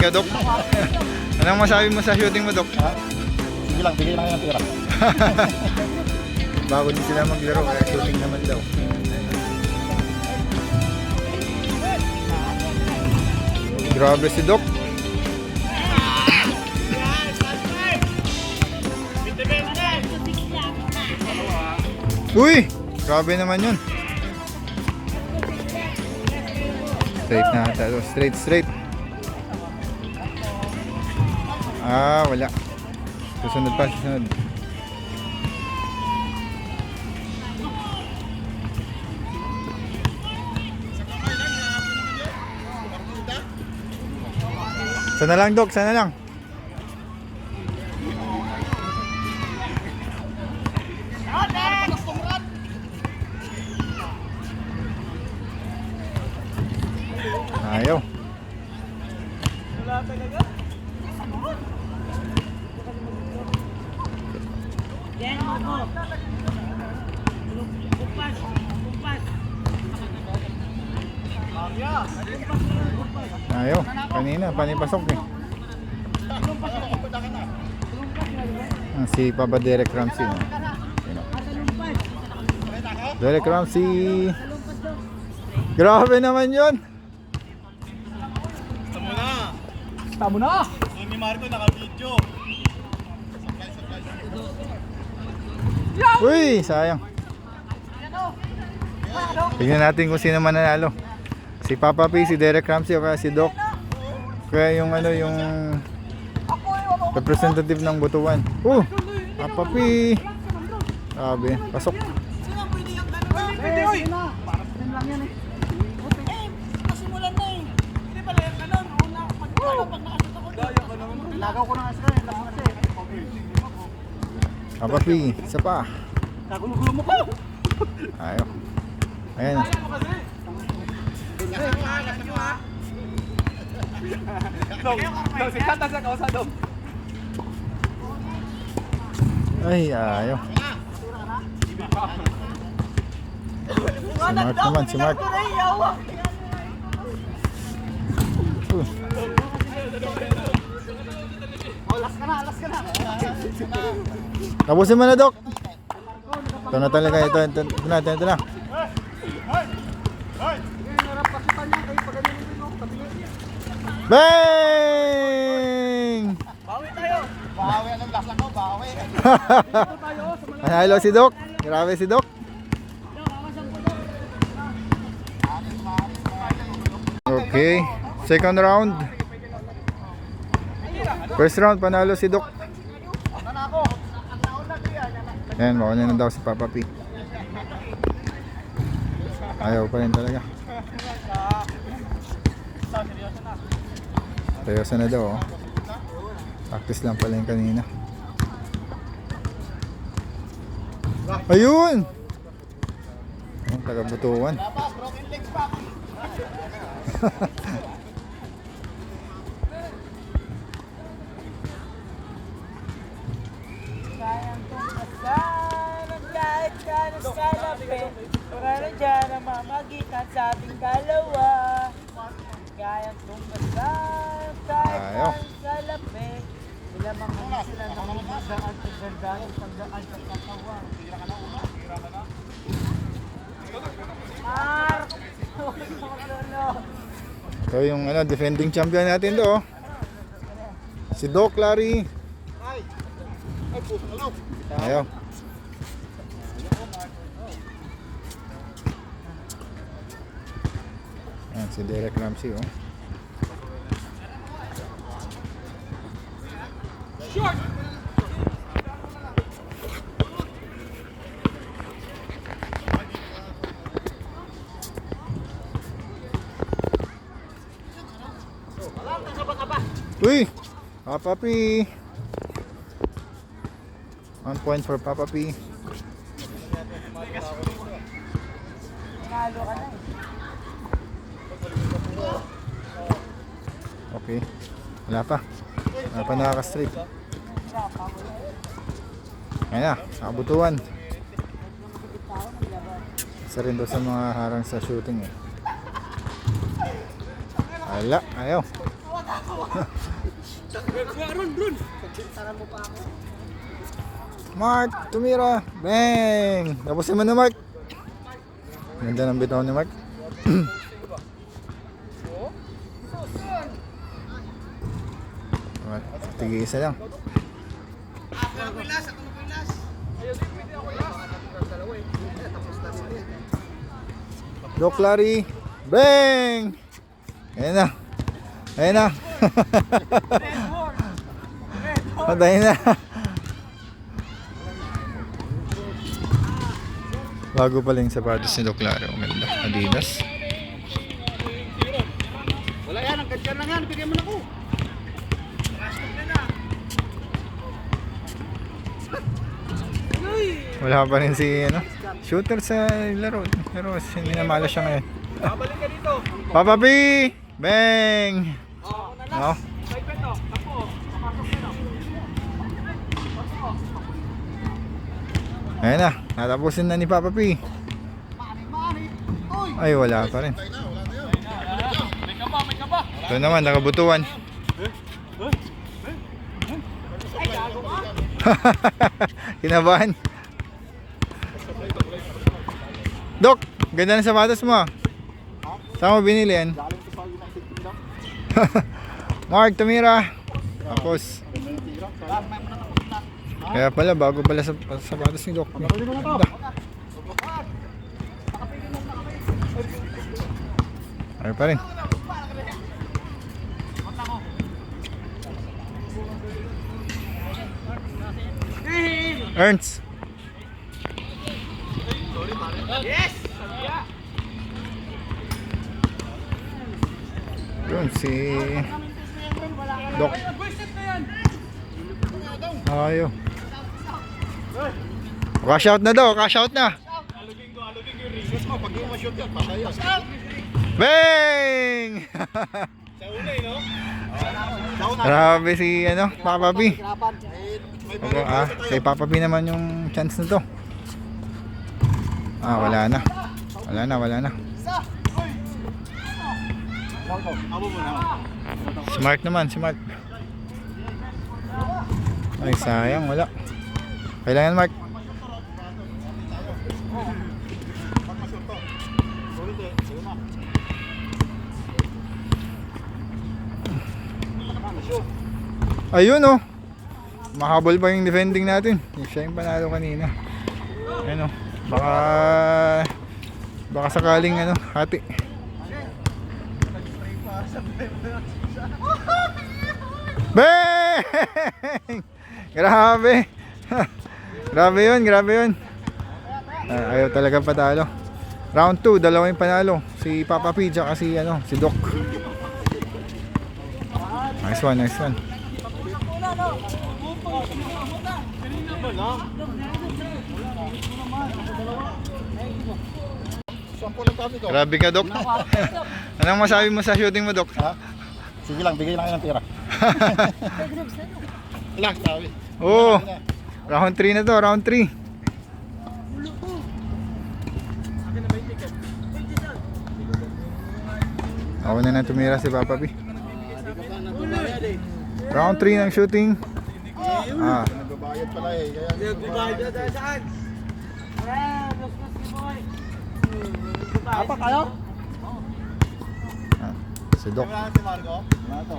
Ka, Dok. Anong masabi mo sa shooting mo, Dok? Sige lang, bigay lang kayo ng tira. Bago din sila maglaro, kaya shooting naman daw. Grabe si Dok. Uy! Grabe naman yun. Straight na ata. Straight, straight. Ah, wala. Susunod pa, susunod. Sana lang, Dok. Sana lang. Papa Derek Ramsey. No? Derek Ramsey. Grabe naman yun. Tamo na! Yung ni Marco naka-video. Uy, sayang. Tignan natin kung sino mananalo. Si Papa P, si Derek Ramsey o kaya si Doc. Kaya yung ano yung representative ng Butuan. Oh, Papa P. Sabi, pasok. Pwede, oy! Lagaw ko na nga sila, lagaw kasi. Papa P, isa pa. Nagulo-gulo mo ko! Ayaw. Ayan na. Dong, dong, si Kata sa kausa, dong. Ay, ayaw. Si Mark naman, si Mark. Uh, tapusin mo na, Doc. Ito na talaga, ito, ito, ito na, ito, ito na. Bang! Bawi last lang ko? Bawi. Hello si Doc. Grabe si Doc. Okay. Second round. First round, panalo si Doc. Ayan, mauna na daw si Papa P. Ayaw pa rin talaga. Seryoso na daw. Oh. Practice lang pala yung kanina. Ayun! Ang taga-butuan. Kayang So yung ano, defending champion natin to. oh. Si Doc Larry. Ayaw. Ayan, si Derek Ramsey oh. Uy! Papa P! One point for Papa P. Okay. Wala pa. Wala pa nakaka-straight. Ayan na, nakabutuan. Isa rin daw sa mga harang sa shooting eh. Wala, ayaw. Mark, tumira. Bang! Tapusin mo na, Mark. Ganda ng bitaw ni Mark. Tigil isa lang. Doc Larry. Bang! Ayan na. Ayan na. Patay na. Bago pa lang yung sapatos ni Doc Larry. Ang ganda. Adidas. Wala yan, ang ganyan lang yan. Bigyan mo na ko. Wala pa rin si ano, shooter sa laro. Pero minamala siya ngayon. Babalik ka dito. Papa B! Bang! No? Ayan na, natapusin na ni Papa P. Ay, wala pa rin. Ito naman, nakabutuan. Kinabahan. Dok, ganda ng sapatos mo. ah. Saan mo binili yan? Mark, tumira. Tapos. Kaya pala, bago pala sa sapatos ni Doc. Ganda. Pa rin. Ernst. Yes! Yun, si Doc. Ayo. Cash out na daw, cash out na. Alugin ko, alugin yung ringgit mo. Pag ma-shoot yan, patay yan. Bang! Sa eh, no? Grabe si ano, Papa B. Ako, ah, kay Papa B naman yung chance na to. Ah, wala na. Wala na, wala na. Si Mark naman, si Mark. Ay, sayang, wala. Kailangan Mark. Ayun oh. Mahabol pa yung defending natin. Siya yung panalo kanina. Ayun oh. Baka baka sakaling ano, hati. Bang! grabe. grabe yun, grabe yun. Ah, ayaw talaga patalo. Round 2, dalawa panalo. Si Papa P, tsaka si, ano, si Doc. Nice one, nice one. Sampo lang kami. Grabe ka, Doc. Anong masabi mo sa shooting mo, Doc? Ha? Sige lang, bigay lang kayo ng pera. Lang, sabi. Oo. Oh, round 3 na to, round 3. Ako na na tumira si Papa B. Round 3 ng shooting. Ah, Nagbabayad pala eh. Kaya saan? Apa kayo? ah, si Doc. Wala si Marco? Wala to.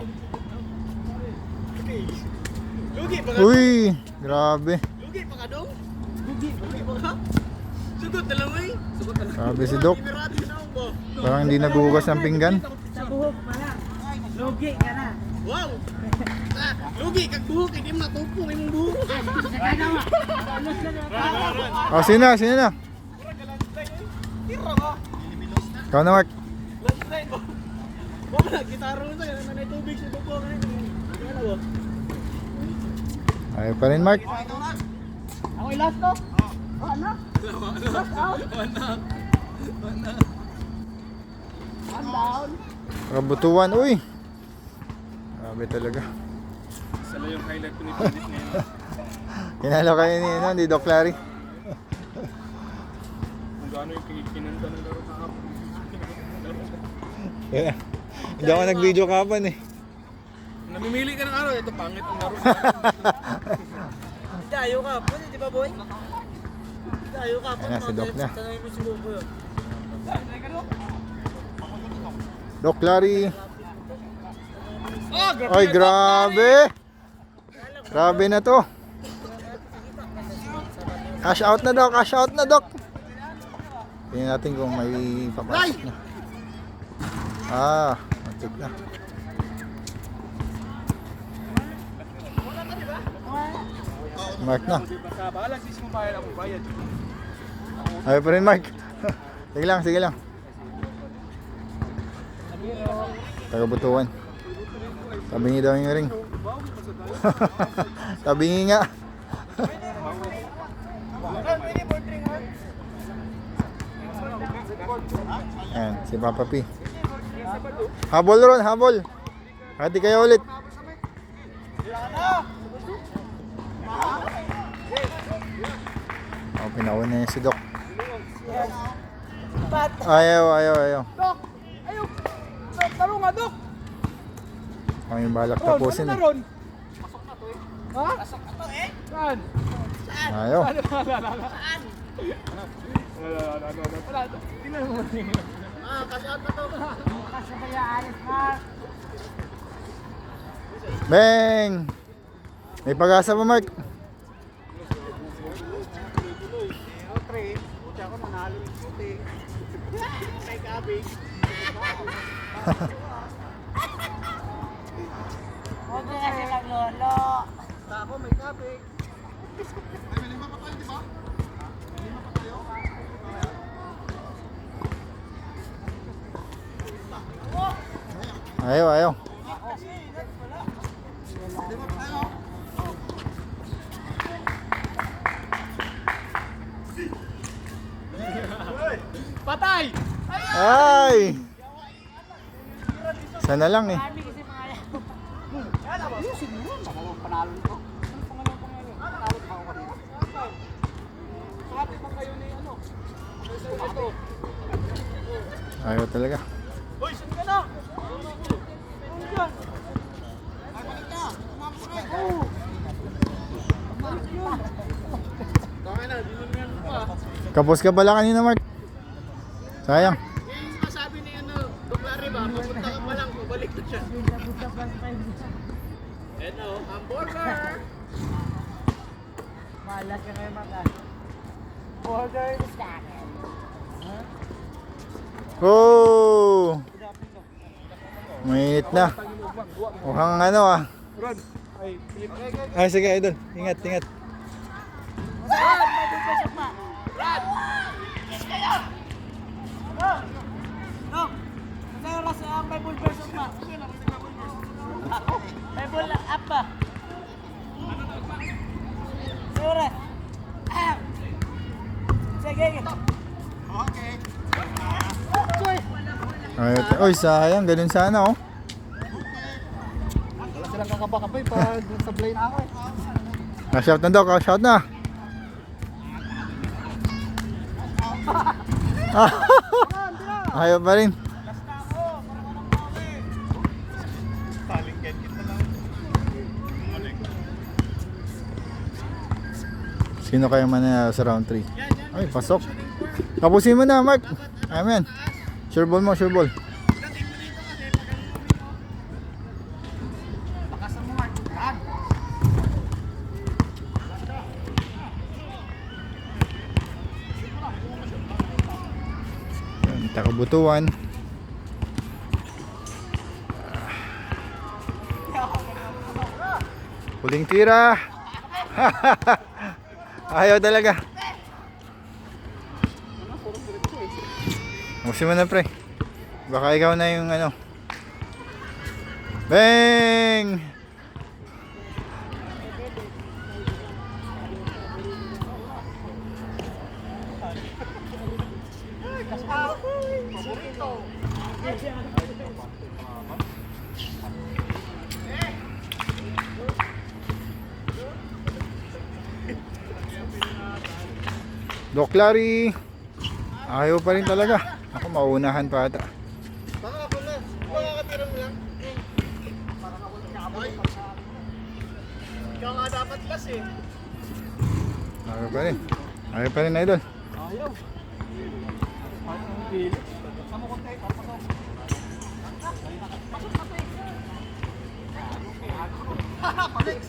Lugi pa ka? Uy, grabe. Lugi pa ka dong? Lugi, lugi pa ka? Sugot na lang eh. Sugot na lang. Grabe si Doc. Parang hindi naghuhugas ng pinggan. Sa buhok pa lang. Lugi ka na. Wow! Ah, Lugi, kag buhok, hindi mo natupo imong buhok. Oh, sino na, sino na? Tira ka. Ikaw na, Mark. Ano? Ayaw pa rin, Mark. Ako yung last to? Oh, ano? Last out? One down. Kabutuan, uy. Grabe talaga. Isa lang yung highlight ko ni Philip ngayon. Kinalo kayo ni, ano, ni Doc Larry. Kung gaano yung kinanta ng kahapon. Yeah. Hindi ako nag-video kahapon eh. Namimili ka ng araw, ito pangit ang laro. Hindi, ayaw ka. Pwede, di ba, boy? Hindi, ayaw ka. Ayan na, si Doc na. Mo si yun. Doc Larry. Grabe. Ay, grabe. Grabe na to. Cash out na daw, cash out na, Doc. Tingnan natin kung may papasok na. Ah, matik na. Mark na. Ayaw pa rin, Mark. sige lang, sige lang. Tagabutuan. Sabi niya daw yung ring. Sabi niya nga. Ayan, si Papa P. Habol ron, habol. Hati kayo ulit. Oh, pinauna niya si Doc. Ayaw, ayaw, ayaw. Dok! Ayaw! Taro nga, Dok! Kami balak tapusin ano na eh. ron? Ha? Saan? Ayaw. Ano, ano, ano, ano? Saan? Ano, ano, ano, ano? Wala, tingnan mo. Ah, cash out na to. Kasi kaya alis, Mark. Bang! May pag-asa pa, Mark. Pre, buti ako nanalo yung puti. Kay Gabig. Huwag ka kasi maglolo. Ako, may Gabig. Ayaw, ayaw. Patay! Ay! Sana lang eh. Kami kasi mga yan. Panalo nito. Ano pangalan pangalan? Panalo pa ako kanina. Sabi pa kayo ni ano? Ito. Ayaw talaga. Boy, saan ka na? Ano dyan? Tama na, di mo yan pa. Kapos ka pala kanina, Mark. Sayang. Yung sasabi ni ano, Duklari ba, pupunta ka pa lang, babalik na siya. Ito, hamburger! Malas ka Mark. ah. Order sa akin. Oh! Mainit na. Mukhang ano ah. Ron, ay. Ay, sige, idol. Ingat, ingat. May bull up pa. Ah! Sige. Ayaw ta- Oy, sayang. Ganun sana oh. Wala silang kakabakabay pag sablay na ako eh. Cash out na daw, cash out na. Ayaw pa rin. Sino kaya mananalo sa round 3? Ay, pasok. Tapusin mo na, Mark. Amen. Sure ball mo, sure ball. Takabutuan. Huling tira. Ayaw talaga. Musin mo na pre. Baka ikaw na yung ano. Bang! Doc Larry. Ayaw pa rin talaga. Ako maunahan pa ata. Na, wala kakabay. dapat gas eh. Ayaw pa rin. Ayaw pa rin, idol. Ayaw.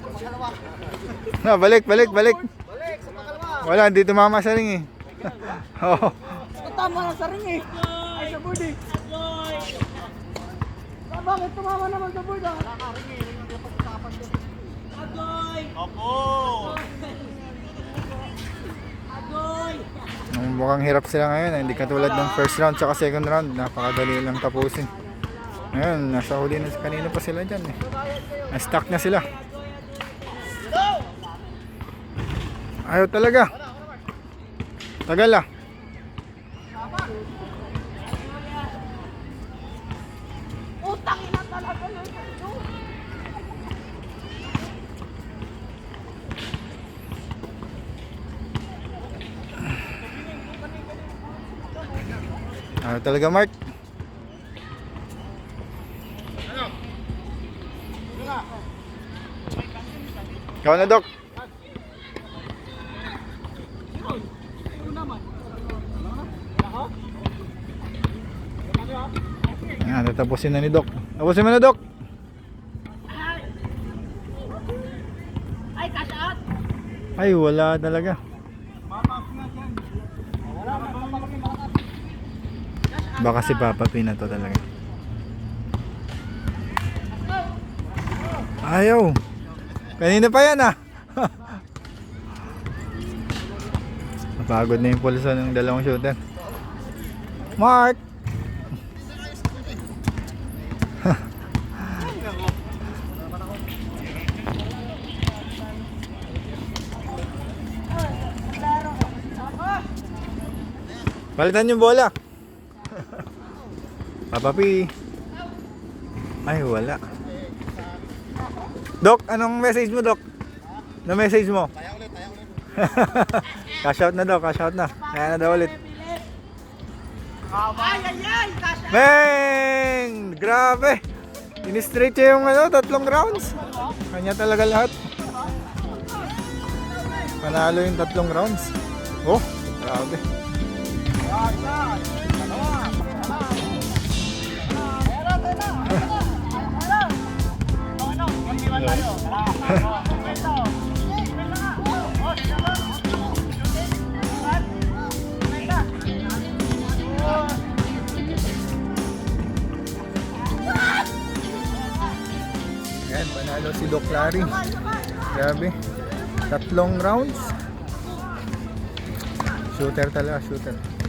Pangalawa. Na, balik, balik, balik. Wala, hindi tumama sa ring eh. Oo. Tama na sa ring eh. Ay, sa board eh. Ah, bakit tumama naman sa board ah? Wala ka ring eh. Ring ang pagkakapan ko. Opo! Nung mukhang hirap sila ngayon, eh. hindi katulad ng first round tsaka second round, napakadali lang tapusin. Ngayon, nasa huli na kanina pa sila dyan eh. Na-stuck na sila. Ayaw talaga. Tagal ah. Utang ina talaga yun. Ayaw talaga, Mark. Ikaw na, Doc. Tatapusin na ni Doc. Tapusin mo na, Doc. Ay, cash out! Ay, wala talaga. Baka si Papa P na to talaga. Ayaw. Kanina pa yan ah. Napagod na yung pulsa ng dalawang shooter. Mark! Palitan yung bola. Papa P. Ay, wala. Dok, anong message mo, Dok? Na message mo? Taya ulit, taya ulit. cash out na daw, cash out na. Kaya na daw ulit. Ay, ay, ay! Cash out! Bang! Grabe! In-straight niya yung ano, tatlong rounds. Kanya talaga lahat. Panalo yung tatlong rounds. Oh, grabe. Yan, panalo si Doc Larry. Grabe. Tatlong rounds. Shooter talaga, shooter.